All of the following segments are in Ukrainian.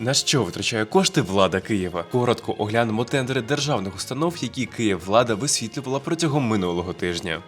На що витрачає кошти влада Києва? Коротко оглянемо тендери державних установ, які Київвлада висвітлювала протягом минулого тижня.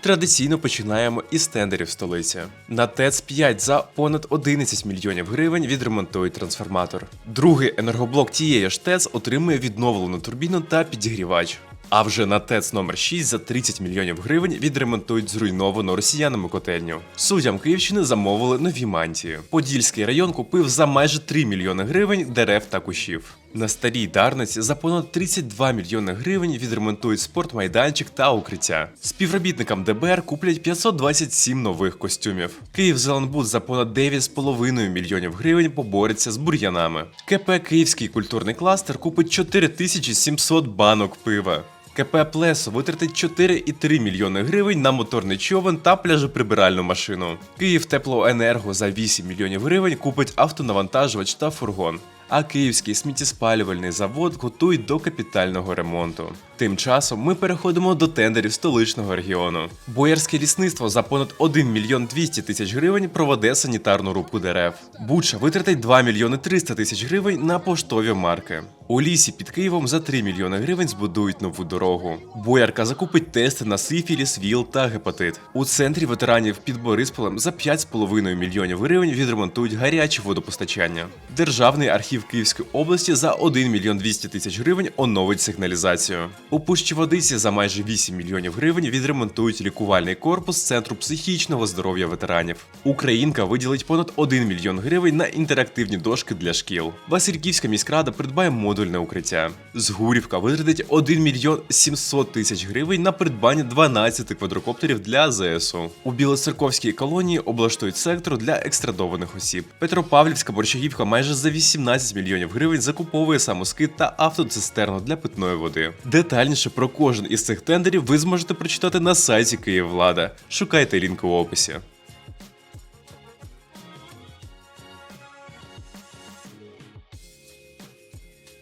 Традиційно починаємо із тендерів столиці. На ТЕЦ 5 за понад 11 мільйонів гривень відремонтують трансформатор. Другий енергоблок тієї ж ТЕЦ отримує відновлену турбіну та підігрівач. А вже на ТЕЦ номер 6 за 30 мільйонів гривень відремонтують зруйновану росіянами котельню. Суддям Київщини замовили нові мантії. Подільський район купив за майже 3 мільйони гривень дерев та кущів. На старій Дарниці за понад 32 мільйони гривень відремонтують спортмайданчик та укриття. Співробітникам ДБР куплять 527 нових костюмів. Київзеленбуд за понад 9,5 мільйонів гривень побореться з бур'янами. КП Київський культурний кластер купить 4700 банок пива. КП Плесо витратить 4,3 мільйони гривень на моторний човен та пляжоприбиральну машину. Київ Теплоенерго за 8 мільйонів гривень купить автонавантажувач та фургон. А Київський сміттєспалювальний завод готують до капітального ремонту. Тим часом ми переходимо до тендерів столичного регіону. Боярське лісництво за понад 1 мільйон 200 тисяч гривень проведе санітарну рубку дерев. Буча витратить 2 мільйони 300 тисяч гривень на поштові марки. У лісі під Києвом за 3 мільйони гривень збудують нову дорогу. Боярка закупить тести на сифіліс, ВІЛ та гепатит. У центрі ветеранів під Борисполем за 5,5 мільйонів гривень відремонтують гаряче водопостачання. Державний архів Київської області за 1 мільйон 200 тисяч гривень оновить сигналізацію. У Пущі Водиці за майже 8 мільйонів гривень відремонтують лікувальний корпус центру психічного здоров'я ветеранів. Українка виділить понад 1 мільйон гривень на інтерактивні дошки для шкіл. Васильківська міськрада придбає модульне укриття. Згурівка витратить 1 мільйон 700 тисяч гривень на придбання 12 квадрокоптерів для ЗСУ. У Білоцерковській колонії облаштують сектор для екстрадованих осіб. Петропавлівська борщагівка майже за 18 мільйонів гривень закуповує самоскид та автоцистерну для питної води. Детальніше про кожен із цих тендерів ви зможете прочитати на сайті Київвлада. Шукайте лінк у описі.